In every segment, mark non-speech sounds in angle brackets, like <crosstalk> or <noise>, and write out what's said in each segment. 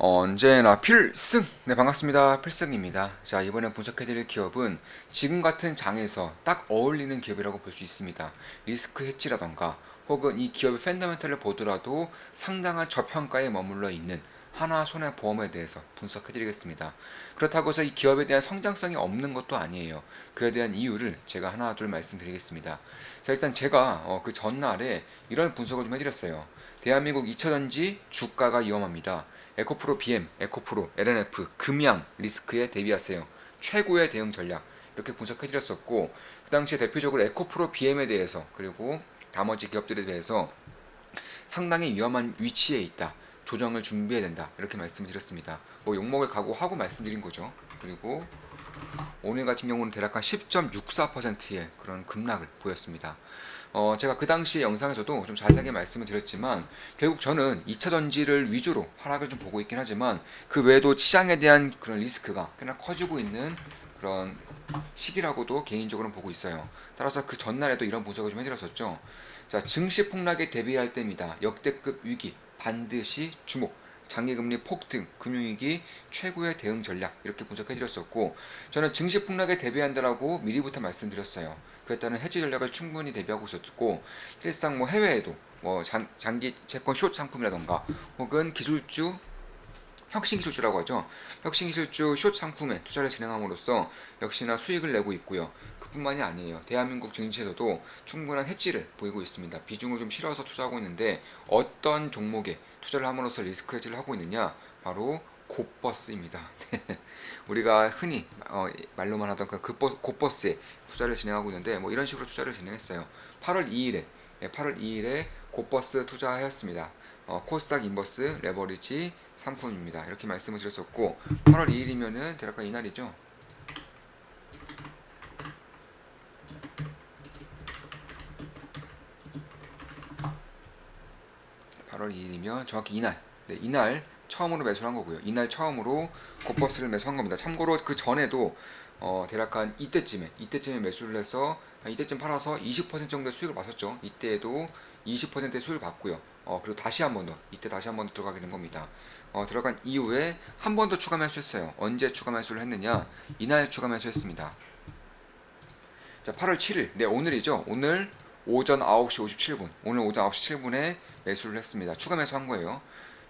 언제나 필승! 네, 반갑습니다. 필승입니다. 자, 이번에 분석해드릴 기업은 지금 같은 장에서 딱 어울리는 기업이라고 볼 수 있습니다. 리스크 해치라던가 혹은 이 기업의 팬더멘탈을 보더라도 상당한 저평가에 머물러 있는 하나 손해보험에 대해서 분석해드리겠습니다. 그렇다고 해서 이 기업에 대한 성장성이 없는 것도 아니에요. 그에 대한 이유를 제가 하나 둘 말씀드리겠습니다. 자, 일단 제가 어, 그 전날에 이런 분석을 좀 해드렸어요. 대한민국 2차전지 주가가 위험합니다. 에코프로 BM, 에코프로, LNF, 금양 리스크에 대비하세요. 최고의 대응 전략 이렇게 분석해드렸었고 그 당시에 대표적으로 에코프로 BM에 대해서 그리고 나머지 기업들에 대해서 상당히 위험한 위치에 있다. 조정을 준비해야 된다. 이렇게 말씀을 드렸습니다. 뭐 욕먹을 각오하고 말씀드린 거죠. 그리고 오늘 같은 경우는 대략 한 10.64%의 그런 급락을 보였습니다. 어, 제가 그 당시 영상에서도 좀 자세하게 말씀을 드렸지만 결국 저는 2차 전지를 위주로 하락을 좀 보고 있긴 하지만 그 외에도 시장에 대한 그런 리스크가 꽤나 커지고 있는 그런 시기라고도 개인적으로는 보고 있어요. 따라서 그 전날에도 이런 분석을 좀 해드렸었죠. 자, 증시 폭락에 대비할 때입니다. 역대급 위기 반드시 주목. 장기금리 폭등, 금융위기 최고의 대응 전략 이렇게 분석해드렸었고 저는 증시 폭락에 대비한다라고 미리부터 말씀드렸어요. 그에 따른 해지 전략을 충분히 대비하고 있었고 실상 뭐 해외에도 뭐 장, 장기 채권 숏 상품이라던가 혹은 기술주 혁신기술주라고 하죠. 혁신기술주 숏 상품에 투자를 진행함으로써 역시나 수익을 내고 있고요. 그뿐만이 아니에요. 대한민국 증시에서도 충분한 해지를 보이고 있습니다. 비중을 좀 실어서 투자하고 있는데 어떤 종목에 투자를 함으로써 리스크 해지를 하고 있느냐? 바로 곧버스입니다. <laughs> 우리가 흔히 어, 말로만 하던 그 곧버스에 투자를 진행하고 있는데 뭐 이런 식으로 투자를 진행했어요. 8월 2일에 8월 2일에 곧버스 투자하였습니다. 어, 코스닥 인버스 레버리지 상품입니다. 이렇게 말씀을 드렸었고 8월 2일이면은 대략 이날이죠. 팔월 2일이면 정확히 이날, 네, 이날 처음으로 매수를 한 거고요. 이날 처음으로 곧버스를 매수한 겁니다. 참고로 그 전에도 어, 대략 한 이때쯤에 이때쯤에 매수를 해서 한 이때쯤 팔아서 20% 정도의 수익을 봤었죠. 이때에도 20%의 수익을 봤고요. 어, 그리고 다시 한 번 더, 이때 다시 한 번 더 들어가게 된 겁니다. 어, 들어간 이후에 한 번 더 추가 매수했어요. 언제 추가 매수를 했느냐? 이날 추가 매수했습니다. 자, 8월 7일, 네 오늘이죠. 오늘 오전 9시 57분, 오늘 오전 9시 7분에 매수를 했습니다. 추가 매수한 거예요.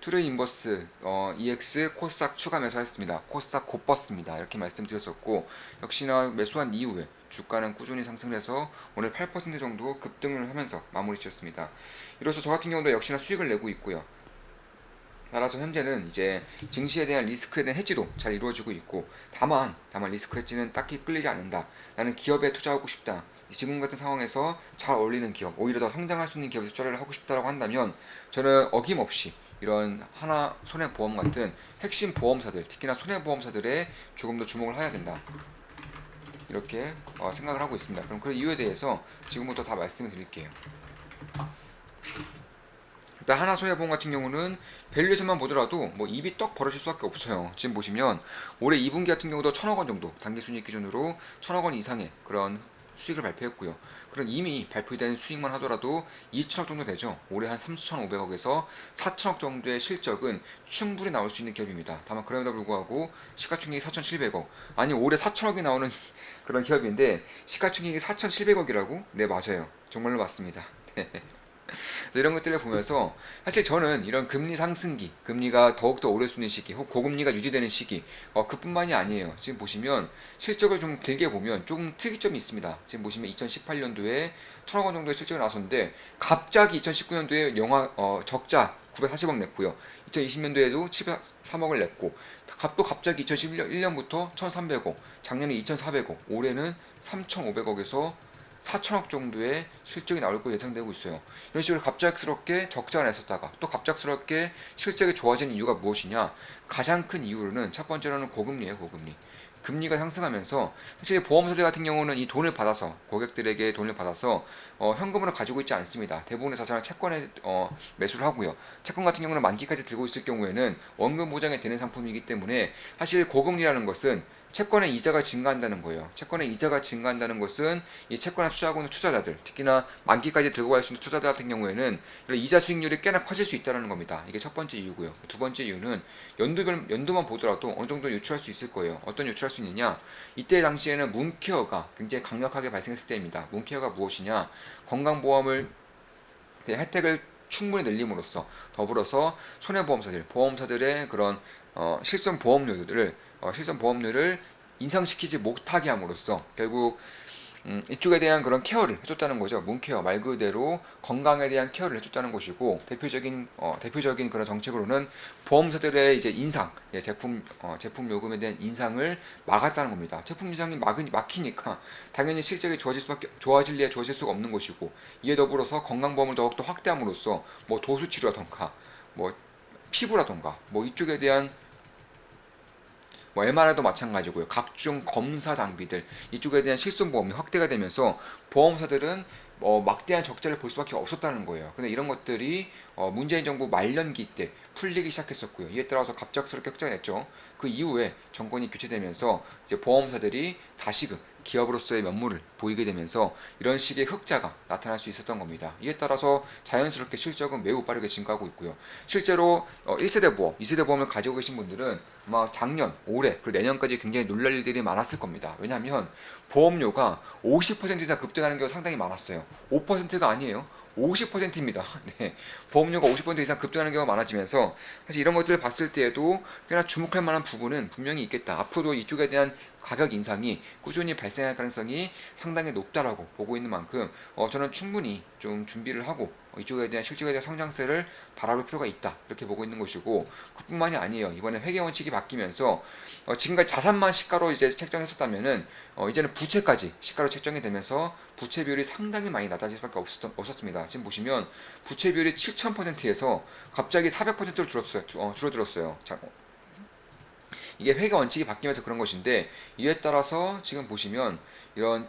투르 인버스 어, EX 코스닥 추가 매수했습니다. 코스닥 곧버스입니다. 이렇게 말씀드렸었고 역시나 매수한 이후에 주가는 꾸준히 상승해서 오늘 8% 정도 급등을 하면서 마무리 지었습니다. 이로써 저 같은 경우도 역시나 수익을 내고 있고요. 따라서 현재는 이제 증시에 대한 리스크에 대한 해지도 잘 이루어지고 있고 다만 다만 리스크 해지는 딱히 끌리지 않는다. 나는 기업에 투자하고 싶다. 지금 같은 상황에서 잘 어울리는 기업, 오히려 더 성장할 수 있는 기업에 투자를 하고 싶다라고 한다면 저는 어김없이 이런 하나 손해보험 같은 핵심 보험사들, 특히나 손해보험사들에 조금 더 주목을 해야 된다. 이렇게 어, 생각을 하고 있습니다. 그럼 그 이유에 대해서 지금부터 다 말씀을 드릴게요. 일단 하나 손해보험 같은 경우는 밸류에서만 보더라도 뭐 입이 떡 벌어질 수밖에 없어요. 지금 보시면 올해 2분기 같은 경우도 천억 원 정도 단기 순이익 기준으로 천억 원 이상의 그런 수익을 발표했고요. 그런 이미 발표된 수익만 하더라도 2천억 정도 되죠. 올해 한 3,500억에서 4천억 정도의 실적은 충분히 나올 수 있는 기업입니다. 다만 그럼에도 불구하고 시가총액이 4,700억. 아니 올해 4천억이 나오는 <laughs> 그런 기업인데 시가총액이 4,700억이라고? 네 맞아요. 정말로 맞습니다. <laughs> 이런 것들을 보면서 사실 저는 이런 금리 상승기, 금리가 더욱더 오를 수 있는 시기, 혹 고금리가 유지되는 시기, 어, 그뿐만이 아니에요. 지금 보시면 실적을 좀 길게 보면 조금 특이점이 있습니다. 지금 보시면 2018년도에 천억 원 정도의 실적이 나왔었는데 갑자기 2019년도에 영화 어, 적자 940억 냈고요. 2020년도에도 73억을 냈고 또 갑자기 2011년부터 1,300억, 작년에 2,400억, 올해는 3,500억에서 4천억 정도의 실적이 나올 것으로 예상되고 있어요. 이런 식으로 갑작스럽게 적자가 냈었다가 또 갑작스럽게 실적이 좋아지는 이유가 무엇이냐? 가장 큰 이유로는 첫 번째로는 고금리예요, 고금리. 금리가 상승하면서 사실 보험사들 같은 경우는 이 돈을 받아서 고객들에게 돈을 받아서 어, 현금으로 가지고 있지 않습니다. 대부분의 자산을 채권에 어, 매수를 하고요. 채권 같은 경우는 만기까지 들고 있을 경우에는 원금 보장이 되는 상품이기 때문에 사실 고금리라는 것은 채권의 이자가 증가한다는 거예요. 채권의 이자가 증가한다는 것은 이 채권에 투자하고 있는 투자자들, 특히나 만기까지 들고 갈 수 있는 투자자 같은 경우에는 이자 수익률이 꽤나 커질 수 있다는 겁니다. 이게 첫 번째 이유고요. 두 번째 이유는 연도별 연도만 보더라도 어느 정도 유출할 수 있을 거예요. 어떤 유출할 수 있느냐? 이때 당시에는 문케어가 굉장히 강력하게 발생했을 때입니다. 문케어가 무엇이냐? 건강보험을 그 혜택을 충분히 늘림으로써 더불어서 손해보험사들, 보험사들의 그런 어, 실손 보험료들을 어, 실손 보험료를 인상시키지 못하게 함으로써 결국 음, 이쪽에 대한 그런 케어를 해줬다는 거죠. 문케어 말 그대로 건강에 대한 케어를 해줬다는 것이고 대표적인 어, 대표적인 그런 정책으로는 보험사들의 이제 인상, 예, 제품 어, 제품 요금에 대한 인상을 막았다는 겁니다. 제품 인상이 막으니 막히니까 당연히 실적이 좋아질 수밖에 좋아질 리에 좋아질 수가 없는 것이고 이에 더불어서 건강보험을 더욱 더 확대함으로써 뭐 도수 치료라던가 뭐 피부라던가 뭐 이쪽에 대한 뭐 MRI도 마찬가지고요. 각종 검사 장비들 이쪽에 대한 실손 보험이 확대가 되면서 보험사들은 어, 막대한 적자를 볼 수밖에 없었다는 거예요. 근데 이런 것들이 어, 문재인 정부 말년기 때 풀리기 시작했었고요. 이에 따라서 갑작스럽게 흑자가 냈죠. 그 이후에 정권이 교체되면서 이제 보험사들이 다시금 기업으로서의 면모를 보이게 되면서 이런 식의 흑자가 나타날 수 있었던 겁니다. 이에 따라서 자연스럽게 실적은 매우 빠르게 증가하고 있고요. 실제로 어, 1세대 보험, 2세대 보험을 가지고 계신 분들은 아마 작년, 올해, 그리고 내년까지 굉장히 놀랄 일들이 많았을 겁니다. 왜냐하면 보험료가 50% 이상 급등하는 경우가 상당히 많았어요. 5%가 아니에요. 50%입니다. <laughs> 네. 보험료가 50% 이상 급등하는 경우가 많아지면서 사실 이런 것들을 봤을 때에도 꽤나 주목할 만한 부분은 분명히 있겠다. 앞으로도 이쪽에 대한 가격 인상이 꾸준히 발생할 가능성이 상당히 높다라고 보고 있는 만큼 어, 저는 충분히 좀 준비를 하고 이쪽에 대한 실적에 대한 성장세를 바라볼 필요가 있다 이렇게 보고 있는 것이고 그뿐만이 아니에요. 이번에 회계 원칙이 바뀌면서 어, 지금까지 자산만 시가로 이제 책정했었다면은 어, 이제는 부채까지 시가로 책정이 되면서 부채 비율이 상당히 많이 낮아질 수밖에 없었, 없었습니다. 지금 보시면 부채 비율이 7,000%에서 갑자기 400%로 줄었어요 어, 줄어들었어요. 자, 이게 회계 원칙이 바뀌면서 그런 것인데 이에 따라서 지금 보시면 이런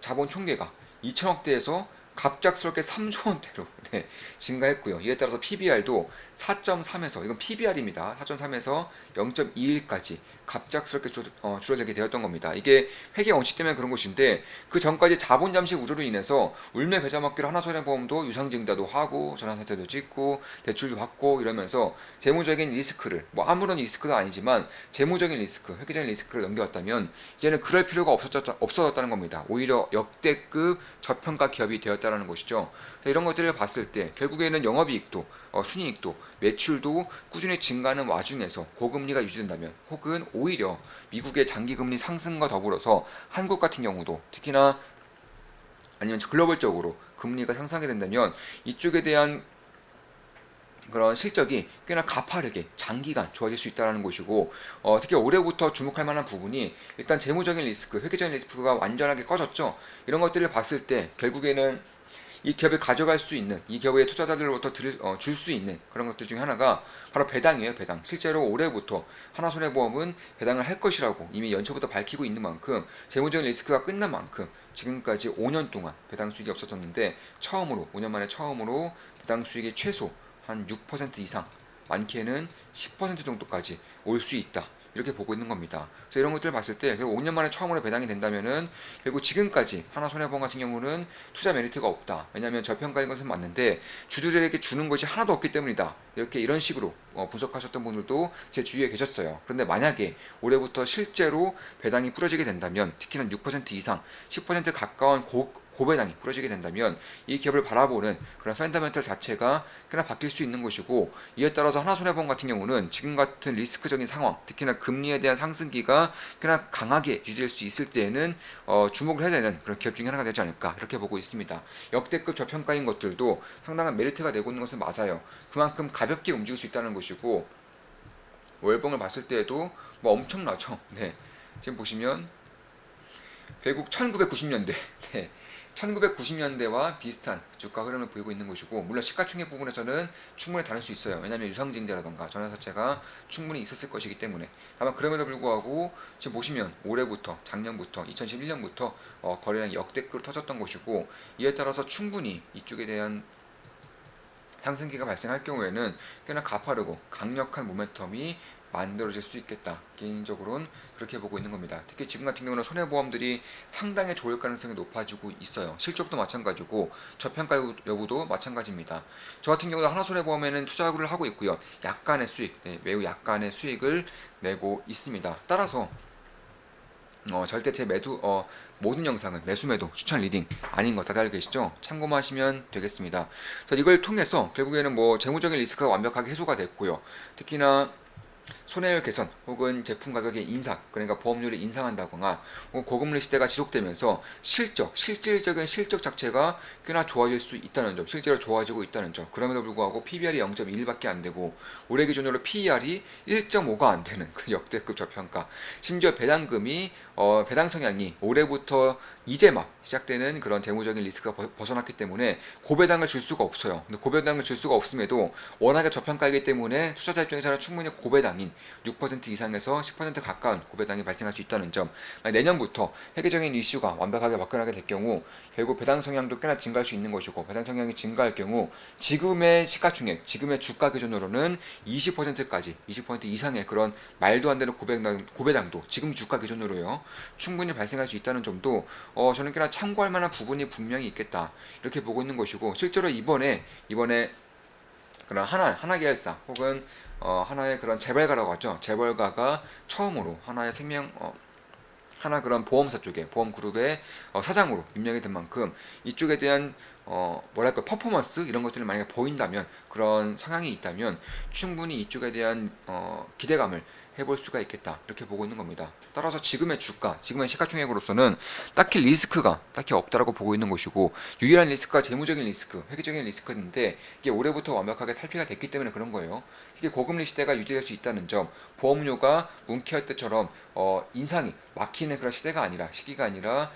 자본 총계가 2천억대에서 갑작스럽게 3조 원대로 <laughs> 네, 증가했고요. 이에 따라서 PBR도 4.3에서 이건 PBR입니다. 4.3에서 0.21까지 갑작스럽게 줄, 어, 줄어들게 되었던 겁니다. 이게 회계 원칙 때문에 그런 것인데 그 전까지 자본 잠식 우려로 인해서 울매 배자 먹기로 하나손해보험도 유상증자도 하고 전환사태도 찍고 대출도 받고 이러면서 재무적인 리스크를 뭐 아무런 리스크도 아니지만 재무적인 리스크, 회계적인 리스크를 넘겨왔다면 이제는 그럴 필요가 없어졌다, 없어졌다는 겁니다. 오히려 역대급 저평가 기업이 되었다는 것이죠. 이런 것들을 봤을 때 결국에는 영업이익도 어, 순이익도 매출도 꾸준히 증가하는 와중에서 고금리가 유지된다면 혹은 오히려 미국의 장기금리 상승과 더불어서 한국 같은 경우도 특히나 아니면 글로벌적으로 금리가 상승하게 된다면 이쪽에 대한 그런 실적이 꽤나 가파르게 장기간 좋아질 수 있다는 것이고 어, 특히 올해부터 주목할 만한 부분이 일단 재무적인 리스크, 회계적인 리스크가 완전하게 꺼졌죠. 이런 것들을 봤을 때 결국에는 이 기업을 가져갈 수 있는 이 기업의 투자자들로부터 어, 줄수 있는 그런 것들 중에 하나가 바로 배당이에요 배당. 실제로 올해부터 하나손해보험은 배당을 할 것이라고 이미 연초부터 밝히고 있는 만큼 재무적인 리스크가 끝난 만큼 지금까지 5년 동안 배당 수익이 없었었는데 처음으로 5년 만에 처음으로 배당 수익이 최소 한 6% 이상 많게는 10% 정도까지 올 수 있다 이렇게 보고 있는 겁니다. 그래서 이런 것들을 봤을 때 결국 5년 만에 처음으로 배당이 된다면은 결국 지금까지 하나손해보험 같은 경우는 투자 메리트가 없다. 왜냐하면 저평가인 것은 맞는데 주주들에게 주는 것이 하나도 없기 때문이다. 이렇게 이런 식으로 어, 분석하셨던 분들도 제 주위에 계셨어요. 그런데 만약에 올해부터 실제로 배당이 뿌려지게 된다면 특히나 6% 이상, 10% 가까운 고, 고배당이 부러지게 된다면 이 기업을 바라보는 그런 펀더멘털 자체가 꽤나 바뀔 수 있는 것이고 이에 따라서 하나손해보험 같은 경우는 지금 같은 리스크적인 상황 특히나 금리에 대한 상승기가 꽤나 강하게 유지될 수 있을 때에는 어, 주목을 해야 되는 그런 기업 중에 하나가 되지 않을까 이렇게 보고 있습니다. 역대급 저평가인 것들도 상당한 메리트가 되고 있는 것은 맞아요. 그만큼 가볍게 움직일 수 있다는 것이고 월봉을 봤을 때에도 뭐 엄청나죠. 네. 지금 보시면 결국 1990년대. 네. 1990년대와 비슷한 주가 흐름을 보이고 있는 것이고 물론 시가총액 부분에서는 충분히 다를 수 있어요. 왜냐하면 유상증자라던가 전환사채가 충분히 있었을 것이기 때문에 다만 그럼에도 불구하고 지금 보시면 올해부터 작년부터 2011년부터 어, 거래량이 역대급으로 터졌던 것이고 이에 따라서 충분히 이쪽에 대한 상승기가 발생할 경우에는 꽤나 가파르고 강력한 모멘텀이 만들어질 수 있겠다. 개인적으로는 그렇게 보고 있는 겁니다. 특히 지금 같은 경우는 손해보험들이 상당히 좋을 가능성이 높아지고 있어요. 실적도 마찬가지고 저평가 여부도 마찬가지입니다. 저 같은 경우는 하나손해보험에는 투자를 하고 있고요. 약간의 수익, 네, 매우 약간의 수익을 내고 있습니다. 따라서 어, 절대 제 매도 어, 모든 영상은 매수 매도 추천 리딩 아닌 거 다들 알고 계시죠? 참고하시면 되겠습니다. 자, 이걸 통해서 결국에는 뭐 재무적인 리스크가 완벽하게 해소가 됐고요. 특히나 손해율 개선 혹은 제품 가격의 인상 그러니까 보험료를 인상한다거나 고금리 시대가 지속되면서 실적 실질적인 실적 자체가 꽤나 좋아질 수 있다는 점 실제로 좋아지고 있다는 점 그럼에도 불구하고 PBR이 0.1밖에 안 되고 올해 기준으로 PER이 1.5가 안 되는 그 역대급 저평가 심지어 배당금이 어, 배당 성향이 올해부터 이제 막 시작되는 그런 재무적인 리스크가 벗- 벗어났기 때문에 고배당을 줄 수가 없어요. 근데 고배당을 줄 수가 없음에도 워낙에 저평가이기 때문에 투자자 입장에서는 충분히 고배당인 6% 이상에서 10% 가까운 고배당이 발생할 수 있다는 점. 내년부터 회계적인 이슈가 완벽하게 바뀌어나게 될 경우 결국 배당 성향도 꽤나 증가할 수 있는 것이고 배당 성향이 증가할 경우 지금의 시가총액, 지금의 주가 기준으로는 20%까지 20% 이상의 그런 말도 안 되는 고배당, 고배당도 지금 주가 기준으로요 충분히 발생할 수 있다는 점도 어, 저는 꽤나 참고할 만한 부분이 분명히 있겠다 이렇게 보고 있는 것이고 실제로 이번에 이번에 그런 하나 하나 계열사 혹은 어, 하나의 그런 재벌가라고 하죠. 재벌가가 처음으로 하나의 생명 어, 하나 그런 보험사 쪽에 보험 그룹의 어, 사장으로 임명이 된 만큼 이쪽에 대한 어, 뭐랄까 퍼포먼스 이런 것들이 만약에 보인다면 그런 성향이 있다면 충분히 이쪽에 대한 어, 기대감을 해볼 수가 있겠다 이렇게 보고 있는 겁니다. 따라서 지금의 주가, 지금의 시가총액으로서는 딱히 리스크가 딱히 없다라고 보고 있는 것이고 유일한 리스크가 재무적인 리스크, 회계적인 리스크인데 이게 올해부터 완벽하게 탈피가 됐기 때문에 그런 거예요. 이게 고금리 시대가 유지될 수 있다는 점, 보험료가 뭉케할 때처럼 어, 인상이 막히는 그런 시대가 아니라 시기가 아니라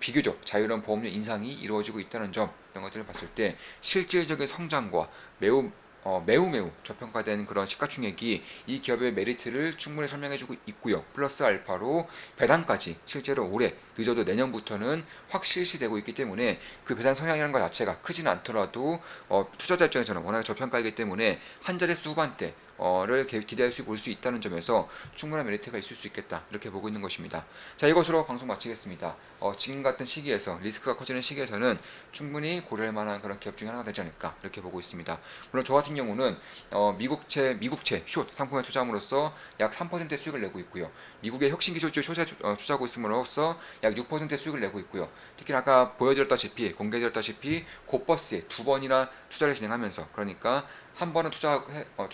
비교적 자유로운 보험료 인상이 이루어지고 있다는 점 이런 것들을 봤을 때 실질적인 성장과 매우 어, 매우 매우 저평가된 그런 시가총액이 이 기업의 메리트를 충분히 설명해주고 있고요. 플러스 알파로 배당까지 실제로 올해 늦어도 내년부터는 확 실시되고 있기 때문에 그 배당 성향이라는 것 자체가 크지는 않더라도 어, 투자자 입장에서는 워낙에 저평가이기 때문에 한 자릿수 후반대 어 를 기대할 수볼수 있다는 점에서 충분한 메리트가 있을 수 있겠다 이렇게 보고 있는 것입니다. 자 이것으로 방송 마치겠습니다. 어, 지금 같은 시기에서 리스크가 커지는 시기에서는 충분히 고려할 만한 그런 기업 중에 하나가 되지 않을까 이렇게 보고 있습니다. 물론 저 같은 경우는 어, 미국채 미국채 숏 상품에 투자함으로써 약 3%의 수익을 내고 있고요. 미국의 혁신 기술주 숏에 투- 어, 투자하고 있음으로써 약 6%의 수익을 내고 있고요. 특히 아까 보여드렸다시피 공개드렸다시피 곧버스에 두 번이나 투자를 진행하면서 그러니까 한 번은 투자해 어,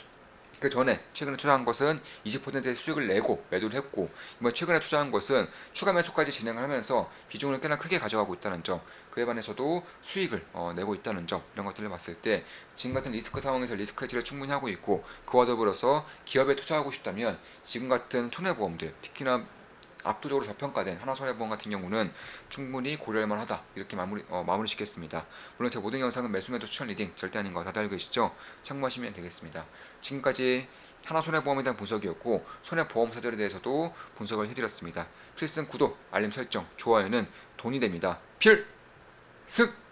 그 전에 최근에 투자한 것은 20%의 수익을 내고 매도를 했고 이번 최근에 투자한 것은 추가 매수까지 진행을 하면서 비중을 꽤나 크게 가져가고 있다는 점 그에 반해서도 수익을 어, 내고 있다는 점 이런 것들을 봤을 때 지금 같은 리스크 상황에서 리스크 해지를 충분히 하고 있고 그와 더불어서 기업에 투자하고 싶다면 지금 같은 손해보험들 특히나 압도적으로 저평가된 하나손해보험 같은 경우는 충분히 고려할 만하다 이렇게 마무리 어, 마무리 짓겠습니다. 물론 제 모든 영상은 매수매도 추천 리딩 절대 아닌 거 다들 알고 계시죠? 참고하시면 되겠습니다. 지금까지 하나손해보험에 대한 분석이었고 손해보험사들에 대해서도 분석을 해드렸습니다. 필승 구독, 알림 설정, 좋아요는 돈이 됩니다. 필승!